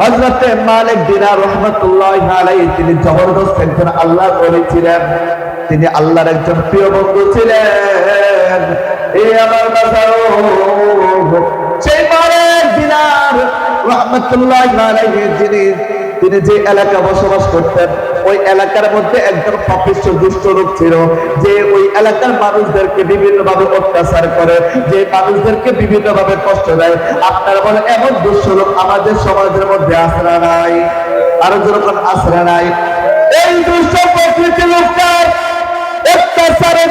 হযরতে মালিক দিনার রাহমাতুল্লাহ আলাইহি তিনি জবরদস্ত একজন আল্লাহ ওলি ছিলেন। তিনি আল্লাহর একজন প্রিয় বন্ধু ছিলেন। এই আমার বাজারও সেই মালিক দিনার রাহমাতুল্লাহ আলাইহি যিনি তিনি যে এলাকা বসবাস করতেন, ওই এলাকার মধ্যে একজন পাপিষ্ঠ দুষ্ট লোক ছিল, যে ওই এলাকার মানুষদেরকে বিভিন্ন ভাবে অত্যাচার করে, যে মানুষদেরকে বিভিন্ন ভাবে কষ্ট দেয়। আপনারা বলে এমন দুষ্ট লোক আমাদের সমাজের মধ্যে আসরা নাই, আরও যেরকম আসরা নাই। এই দুষ্ট প্রকৃতি লোকটার অত্যাচারে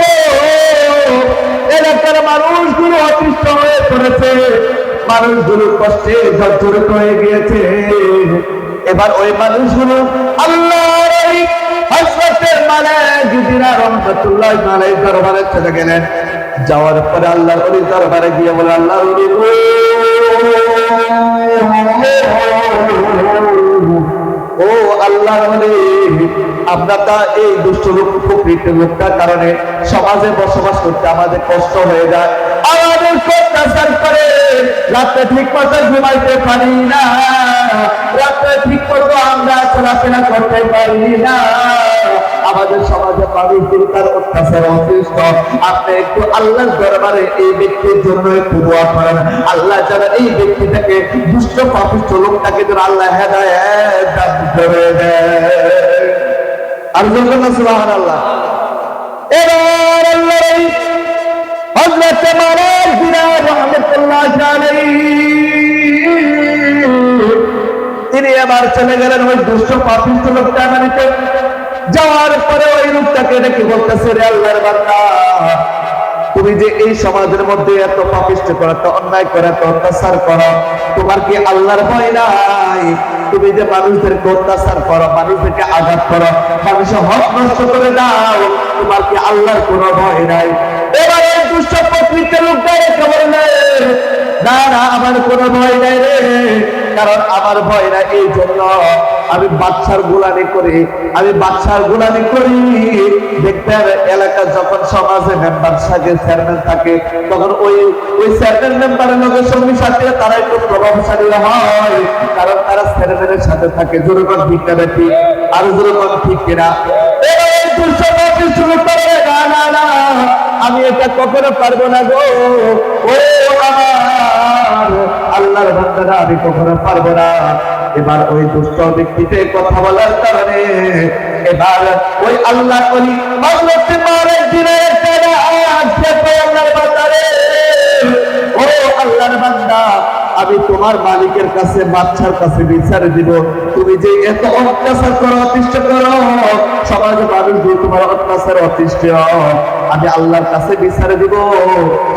এলাকার মানুষগুলো অতিষ্ঠ হয়ে পড়েছে। মানুষগুলো কষ্টে জর্জরিত হয়ে গিয়েছে। এবার ওই মানুষগুলো যাওয়ার পরে আল্লাহর দরবারে গিয়ে বলে ও তা এই দুষ্ট লোক উপকৃত লোকটার কারণে সমাজে বসবাস করতে আমাদের কষ্ট হয়ে যায় আমাদের করে রাতে ঠিক মতো ঘুমাইতে পারি না। রাতে ঠিক মতো আমরা চলাফেরা করতে পারি না। আমাদের সমাজে মানুষগুলো তার অত্যাচার অতিষ্ঠ আপনি একটু আল্লাহর দরবারে এই ব্যক্তির জন্য একটু দোয়া করেন। আল্লাহ যারা এই ব্যক্তিটাকে দুষ্ট পাপিষ্ট লোকটাকে যেন আল্লাহ হেদায়েত দান করে দেয়। আর যখন সুবহান আল্লাহ এবার আল্লাহ তিনি আবার চলে গেলেন ওই দুষ্ট পাপিষ্ট লোকটা বাড়িতে। যাওয়ার পরে ওই লোকটাকে ডেকে বলতেছে, রে আল্লাহর তুমি যে এই সমাজের মধ্যে এত পাপিষ্ট করো, এত অন্যায় করো, এত অত্যাচার করো, তোমার কি আল্লাহর ভয় নাই? তুমি যে মানুষদেরকে অত্যাচার করো, মানুষদেরকে আঘাত করো, মানুষের হক নষ্ট করে দাও, তোমার কি আল্লাহর কোনো ভয় নাই? না না নাই রে। কারণ আমার ভয় না এই জন্য আমি বাচ্চার গোলামি করি, আমি বাচ্চার গোলামি করি। দেখবেন এলাকা যখন সমাজে মেম্বার থাকে চেয়ারম্যান থাকে, তখন ওই ওই চেয়ারম্যান মেম্বারের লোকের সঙ্গে সাথে তারা একটু প্রভাবশালী হয়, কারণ তারা চেয়ারম্যানের সাথে থাকে। যেরকম ভিক্ষা ব্যক্তি আর যেরকম ঠিক কিনা। করে। না না না। আমি এটা কখনো পারব না গো। ও আমার, আল্লাহর বান্দারা, আমি কখনো পারব না। এবার ওই দুষ্ট ব্যক্তিতে কথা বলার কারণে এবার ওই আল্লাহ করি আল্লাহর বান্দারে। ও আল্লাহর বান্দা, আমি তোমার মালিকের কাছে বাচ্চার কাছে বিচার দিব। তুমি যে এত অত্যাচার করো, অতিষ্ঠ করো সমাজে মানুষ তোমার অত্যাচার অতিষ্ঠ। আমি আল্লাহর কাছে বিচারে দিব।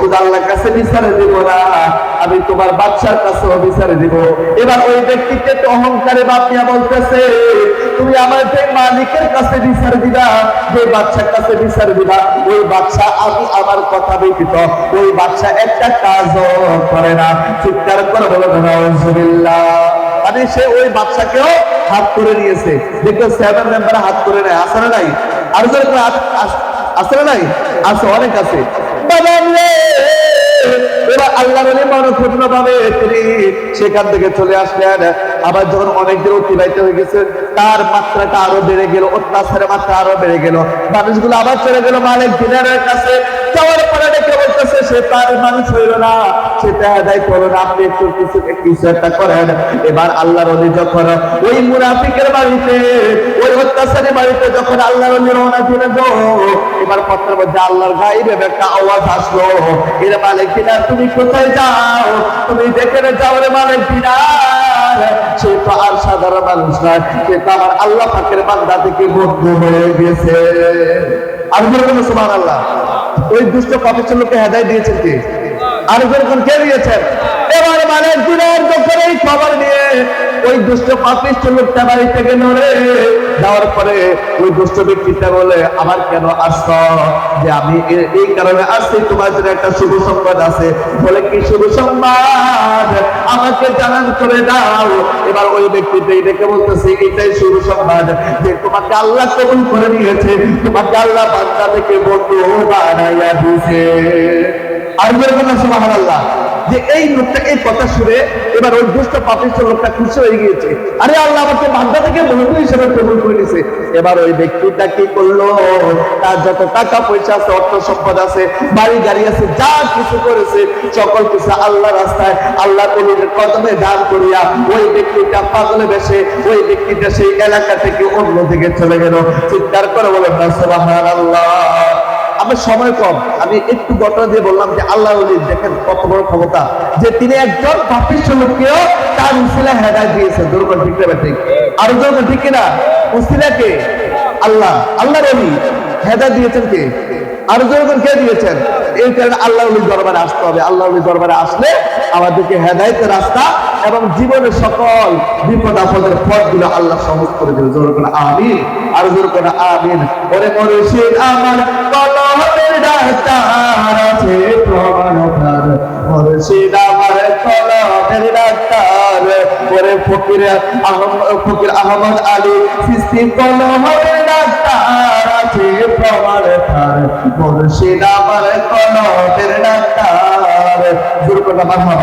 শুধু আল্লাহর কাছে বিচারে দিব না, আমি তোমার বাচ্চার কাছেও বিচারে দিব। এবার ওই ব্যক্তিকে তো অহংকারে বাপিয়া বলতেছে, তুমি আমার যে মালিকের কাছে বিচার দিবা, যে বাচ্চার কাছে বিচার দিবা, ওই বাচ্চা আমি আমার কথা ব্যতীত, ওই বাচ্চা একটা কাজও করে না। চিৎকার করে বলো মানে সে ওই বাচ্চাকেও হাত করে নিয়েছে। দেখো সেভেন মেম্বার হাত করে নেয় আসে না নাই? আর যদি হাত- আছে নাই? আছে, অনেক আছে। সেখান থেকে চলে আসলেন। আবার যখন অনেক দিন অতিবাহিত হয়ে গেছে, তার মাত্রাটা আরও বেড়ে গেল, অত্যাচারের মাত্রা আরও বেড়ে গেল। মানুষগুলো আবার চলে গেল মালিক দিনের কাছে। ডেকে বলতেছে সে তার মানুষ হইল না। সে দেয় করল না। আপনি একটু কিছু কিছু একটা করেন। এবার আল্লাহর অলি যখন ওই মুনাফিকের বাড়িতে, ওই অত্যাচারী বাড়িতে যখন আল্লাহর অলি রওনা দিলেন গো এবার পত্রের মধ্যে আল্লাহর গাইবে একটা আওয়াজ আসলো। এর মালিক দিনার, তুমি কোথায় যাও? তুমি যেখানে যাও রে মালিক দিনার। সে তো আর সাধারণ মানুষ নয়, সে তো আমার আল্লাহ পাকের বান্দা থেকে বন্ধু হয়ে গেছে। আর যেরকম সুমান আল্লাহ ওই দুষ্ট পাপিষ্ঠ লোককে হেদায় দিয়েছেন কে? আরেকজন কে দিয়েছেন? এবার মালিক দিনার যখন এই খবর নিয়ে ওই দুষ্ট পাপিষ্ঠ লোকটা বাড়ি থেকে নড়ে। যাওয়ার পরে ওই দুষ্ট ব্যক্তিটা বলে, আমার কেন আসছ? যে আমি এই কারণে আসছি, তোমার জন্য একটা শুভ সংবাদ আছে। বলে, কি শুভ সংবাদ আমাকে জানান করে দাও। এবার ওই ব্যক্তিটা এটাকে বলতেছে, এটাই শুভ সংবাদ যে তোমাকে আল্লাহ কবুল করে নিয়েছে। তোমাকে আল্লাহ বান্দা থেকে বন্ধু বানাইয়া দিয়েছে। আর যেরকম সুবহানাল্লাহ। যে এই লোকটা এই কথা শুনে এবার ওই দুষ্ট পাপিষ্ট লোকটা খুশি হয়ে গিয়েছে। আরে আল্লাহ আমাকে বান্দা থেকে বন্ধু হিসেবে কবুল করে নিছে এবার ওই ব্যক্তিটা কি করল? তার যত টাকা পয়সা আছে, অর্থ সম্পদ আছে, বাড়ি গাড়ি আছে, যা কিছু করেছে, সকল কিছু আল্লাহ রাস্তায়, আল্লাহ কলির কদমে দান করিয়া ওই ব্যক্তিটা পাগলে বেশে, ওই ব্যক্তিটা সেই এলাকা থেকে অন্য দিকে চলে গেল। চিৎকার করে না, সুবহানাল্লাহ। আমার সময় কম। আমি একটু ঘটনা দিয়ে বললাম যে আল্লাহ দেখেন কত বড় ক্ষমতা। যে তিনি একজন লোককেও তার উসিলা হেদায় দিয়েছেন দুর্বল ঠিক না ঠিক আরও জন ঠিক কিনা উসিলাকে আল্লাহ। আল্লাহ রবি হেদায় দিয়েছেন কে? আরও জন কে দিয়েছেন? এই কারণে আল্লাহ দরবারে আসতে হবে। আল্লাহ দরবারে আসলে আমাদেরকে হেদায়তের রাস্তা এবং জীবনের সকল বিপদ আপদের পথগুলো আল্লাহ সহজ করে দেবে। জোর করে আমিন। আর জোর করে আমিন। ওরে মরশিদ, আমার ডাক্তার আছে আমার ডাক্তার ওরে ফকির আহমদ ফকির আহমদ আলী ডাক্তার আছে মরশিদ আমার কলমের ডাক্তার মারহাবা